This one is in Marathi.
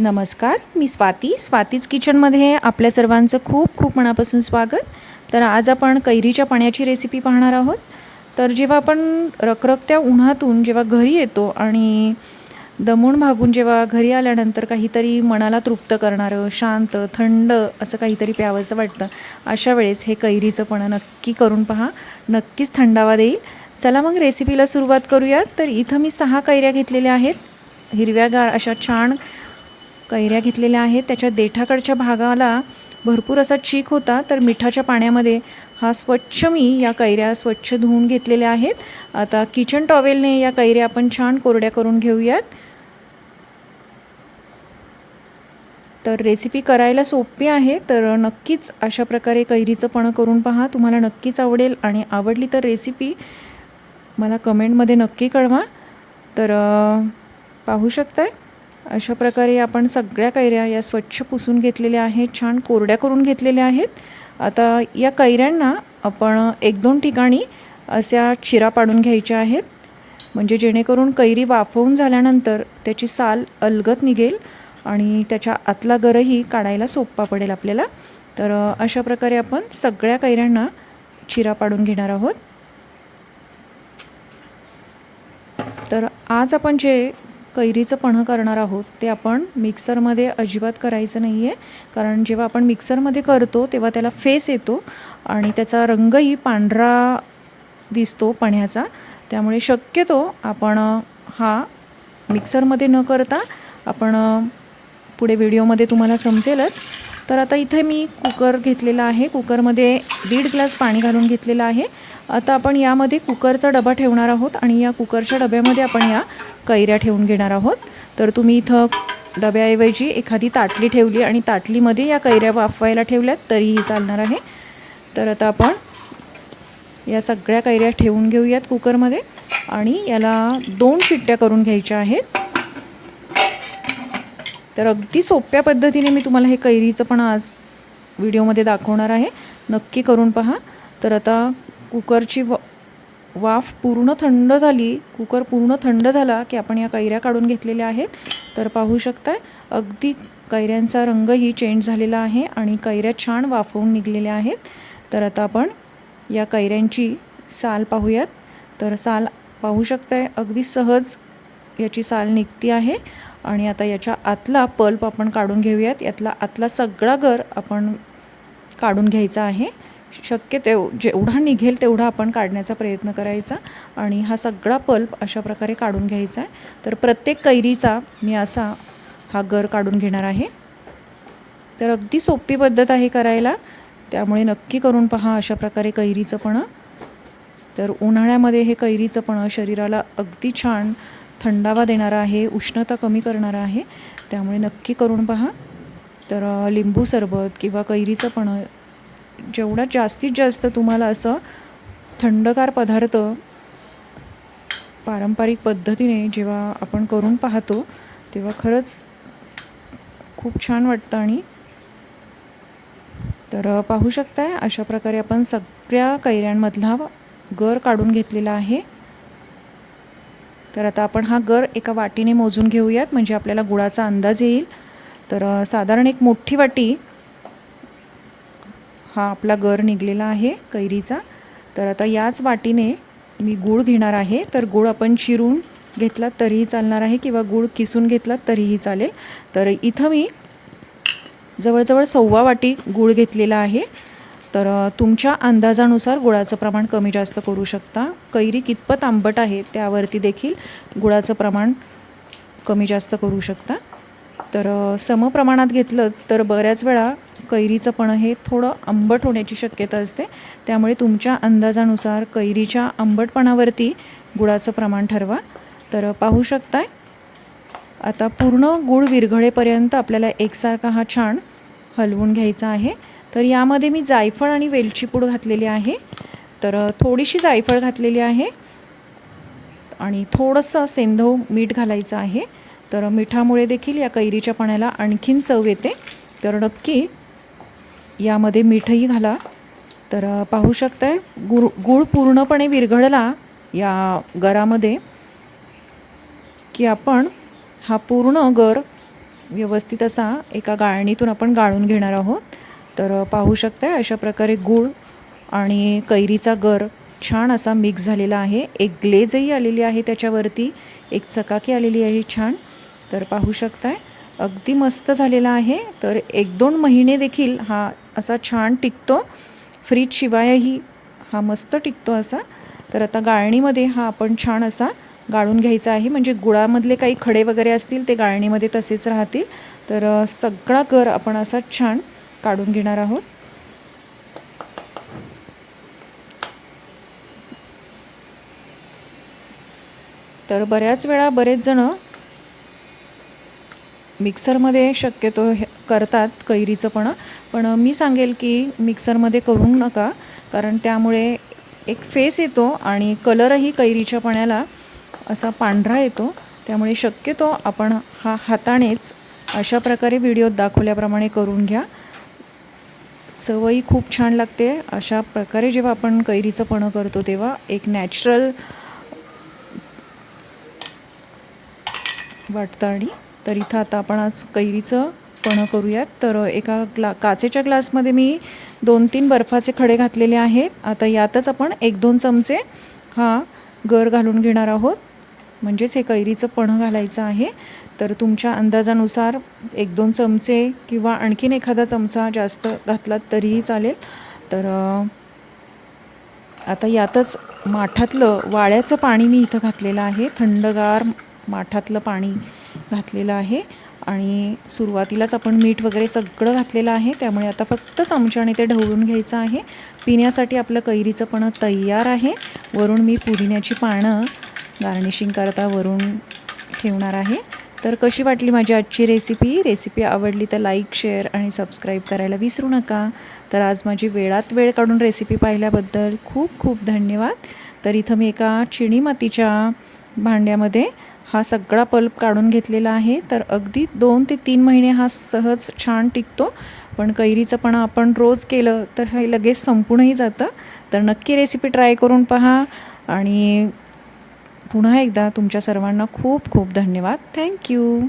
नमस्कार मी स्वाती. स्वातीज किचनमध्ये आपल्या सर्वांचं खूप खूप मनापासून स्वागत. तर आज आपण कैरीच्या पाण्याची रेसिपी पाहणार आहोत. तर जेव्हा आपण रखरखत्या उन्हातून जेव्हा घरी येतो आणि दमून भागून जेव्हा घरी आल्यानंतर काहीतरी मनाला तृप्त करणारं शांत थंड असं काहीतरी प्यावंसं वाटतं अशा वेळेस हे कैरीचं पण नक्की करून पहा. नक्कीच थंडावा देईल. चला मग रेसिपीला सुरुवात करूयात. तर इथं मी सहा कैऱ्या घेतलेल्या आहेत. हिरव्यागार अशा छान कैऱ्या घेतलेल्या आहेत. त्याच्या देठाकडच्या भागाला भरपूर असा चीक होता. तर मिठाच्या पाण्यामध्ये हा स्वच्छ मी या कैऱ्या स्वच्छ धुवून घेतलेल्या आहेत. आता किचन टॉवेलने या कैऱ्या आपण छान कोरड्या करून घेऊयात. तर रेसिपी करायला सोपी आहे. तर नक्कीच अशा प्रकारे कैरीचं पण करून पहा. तुम्हाला नक्कीच आवडेल आणि आवडली तर रेसिपी मला कमेंटमध्ये नक्की कळवा. तर पाहू शकताय? अशा प्रकारे आपण सगळ्या कैऱ्या या स्वच्छ पुसून घेतलेल्या आहेत छान कोरड्या करून घेतलेल्या आहेत. आता या कैऱ्यांना आपण एक दोन ठिकाणी अशा चिरा पाडून घ्यायच्या आहेत. म्हणजे जेणेकरून कैरी वाफवून झाल्यानंतर त्याची साल अलगत निघेल आणि त्याच्या आतला गरही काढायला सोपा पडेल आपल्याला. तर अशा प्रकारे आपण सगळ्या कैऱ्यांना चिरा पाडून घेणार आहोत. तर आज आपण जे कैरीचं पन्हं करणार आहोत ते आपण मिक्सरमध्ये अजिबात करायचं नाही आहे कारण जेव्हा आपण मिक्सरमध्ये करतो तेव्हा त्याला फेस येतो आणि त्याचा रंगही पांढरा दिसतो पण्याचा. त्यामुळे शक्यतो आपण हा मिक्सरमध्ये न करता आपण पुढे व्हिडिओमध्ये तुम्हाला समजेलच. तर आता इथे मी कुकर घेतलेला आहे. कुकरमध्ये दीड ग्लास पाणी घालून घेतलेलं आहे. आता आपण यामध्ये कुकरचा डबा ठेवणार आहोत आणि या कुकरच्या डब्यामध्ये आपण या कैऱ्या ठेवून घेणार आहोत. तर तुम्ही इथं डब्याऐवजी एखादी ताटली ठेवली आणि ताटलीमध्ये या कैऱ्या वाफवायला ठेवल्यात तरीही चालणार आहे. तर आता आपण या सगळ्या कैऱ्या ठेवून घेऊयात कुकरमध्ये आणि याला दोन शिट्ट्या करून घ्यायच्या आहेत. तर अगदी सोप्या पद्धतीने मी तुम्हाला हे कैरीचं पण आज व्हिडिओमध्ये दाखवणार आहे. नक्की करून पहा. तर आता कुकरची व वाफ पूर्ण थंड झाली. कुकर पूर्ण थंड झाला की आपण या कैऱ्या काढून घेतलेल्या आहेत. तर पाहू शकताय अगदी कैऱ्यांचा रंगही चेंज झालेला आहे आणि कैऱ्या छान वाफवून निघलेल्या आहेत. तर आता आपण या कैऱ्यांची साल पाहूयात. तर साल पाहू शकताय अगदी सहज याची साल निघती आहे. आणि आता याच्या आतला पल्प आपण काढून घेऊयात. यातला आतला सगळा गर आपण काढून घ्यायचा आहे. शक्य तेव जेवढा निघेल तेवढा आपण काढण्याचा प्रयत्न करायचा आणि हा सगळा पल्प अशा प्रकारे काढून घ्यायचा आहे. तर प्रत्येक कैरीचा मी असा हा गर काढून घेणार आहे. तर अगदी सोपी पद्धत आहे करायला. त्यामुळे नक्की करून पहा अशा प्रकारे कैरीचं पण. तर उन्हाळ्यामध्ये हे कैरीचं पण शरीराला अगदी छान थंडावा देणारा आहे उष्णता कमी करणारा आहे त्यामुळे नक्की करून पहा. तर लिंबू सरबत किंवा कैरीचं पण जेवढा जास्तीत जास्त तुम्हाला असं थंडगार पदार्थ पारंपरिक पद्धतीने जेव्हा आपण करून पाहतो तेव्हा खरंच खूप छान वाटतं आणि तर पाहू शकताय अशा प्रकारे आपण सगळ्या कैऱ्यांमधला गर काढून घेतलेला आहे. तर आता आपण हा गर एका वाटीने मोजून घेऊयात म्हणजे आपल्याला गुळाचा अंदाज येईल. तर साधारण एक मोठी वाटी हा आपला गर निघलेला आहे कैरीचा. तर आता याच वाटीने मी गूळ घेणार आहे. तर गूळ आपण चिरून घेतलात तरीही चालणार आहे किंवा गूळ किसून घेतलात तरीही चालेल. तर इथं मी जवळजवळ सव्वा वाटी गूळ घेतलेला आहे. तर तुमच्या अंदाजानुसार गुळाचं प्रमाण कमी जास्त करू शकता. कैरी कितपत आंबट आहे त्यावरती देखील गुळाचं प्रमाण कमी जास्त करू शकता. तर समप्रमाणात घेतलं तर बऱ्याच वेळा कैरीचं पण हे थोडं आंबट होण्याची शक्यता असते. त्यामुळे तुमच्या अंदाजानुसार कैरीच्या आंबटपणावरती गुळाचं प्रमाण ठरवा. तर पाहू शकताय. आता पूर्ण गूळ विरघळेपर्यंत आपल्याला एकसारखा हा छान हलवून घ्यायचा आहे. तर यामध्ये मी जायफळ आणि वेलची पूड घातलेली आहे. तर थोडीशी जायफळ घातलेली आहे. आणि थोडंसं सेंधव मीठ घालायचं आहे. तर मिठामुळे देखील या कैरीच्या पाण्याला आणखीन चव येते. तर नक्की यामध्ये मीठही घाला. तर पाहू शकताय गुळ गूळ पूर्णपणे विरघळला या गरामध्ये की आपण हा पूर्ण गर व्यवस्थित असा एका गाळणीतून आपण गाळून घेणार आहोत. तर पाहू शकता अशा प्रकारे गूळ आणि कैरीचा गर छान असा मिक्स झालेला आहे. एक ग्लेजही आलेली आहे त्याच्यावरती एक चकाकी आलेली आहे छान. तर पाहू शकताय अगदी मस्त झालेला आहे. तर एक दोन महिने देखील हा असा छान टिकतो. फ्रीजशिवायही हा मस्त टिकतो असा. तर आता गाळणीमध्ये हा आपण छान असा गाळून घ्यायचा आहे. म्हणजे गुळामधले काही खडे वगैरे असतील ते गाळणीमध्ये तसेच राहतील. तर सगळा गर आपण असा छान काढून घेणार आहोत. तर बऱ्याच वेळा बरेच जण मिक्सरमध्ये शक्यतो हे करतात कैरीचं पण पण मी सांगेल की मिक्सरमध्ये करू नका कारण त्यामुळे एक फेस येतो आणि कलरही कैरीच्या पाण्याला असा पांढरा येतो. त्यामुळे शक्यतो आपण हा हातानेच अशा प्रकारे व्हिडिओत दाखवल्याप्रमाणे करून घ्या. चवही खूप छान लागते. अशा प्रकारे जेव्हा आपण कैरीचं पणं करतो तेव्हा एक नॅचरल वाटतं आणि तर इथं आता आपण आज कैरीचं पणं करूयात. तर एका ग्ला काचेच्या ग्लासमध्ये मी दोन तीन बर्फाचे खडे घातलेले आहेत. आता यातच आपण एक दोन चमचे हा गर घालून घेणार आहोत. म्हणजेच हे कैरीचं पणं घालायचं आहे. तर तुमच्या अंदाजानुसार एक दोन चमचे किंवा आणखीन एखादा चमचा जास्त घातलात तरीही चालेल. तर आता यातच माठातलं वाळ्याचं पाणी मी इथं घातलेलं आहे. थंडगार माठातलं पाणी घातलेलं आहे. आणि सुरुवातीलाच आपण मीठ वगैरे सगळं घातलेलं आहे. त्यामुळे आता फक्त चमच्याने ते ढवळून घ्यायचं आहे. पिण्यासाठी आपलं कैरीचं पण तयार आहे. वरून मी पुदिन्याची पानं गार्निशिंग करता वरून ठेवणार आहे. तर कशी वाटली माझी आजची रेसिपी रेसिपी आवडली तर लाईक शेअर आणि सबस्क्राईब करायला विसरू नका. तर आज माझी वेळात वेळ काढून रेसिपी पाहिल्याबद्दल खूप खूप धन्यवाद. तर इथं मी एका चिणी मातीच्या भांड्यामध्ये हा सगळा पल्प काढून घेतलेला आहे. तर अगदी दोन ते तीन महिने हा सहज छान टिकतो. पण कैरीचं पण आपण रोज केलं तर हे लगेच संपूनही जातं. तर नक्की रेसिपी ट्राय करून पहा. आणि पुन्हा एकदा तुमच्या सर्वांना खूप खूप धन्यवाद. थँक्यू.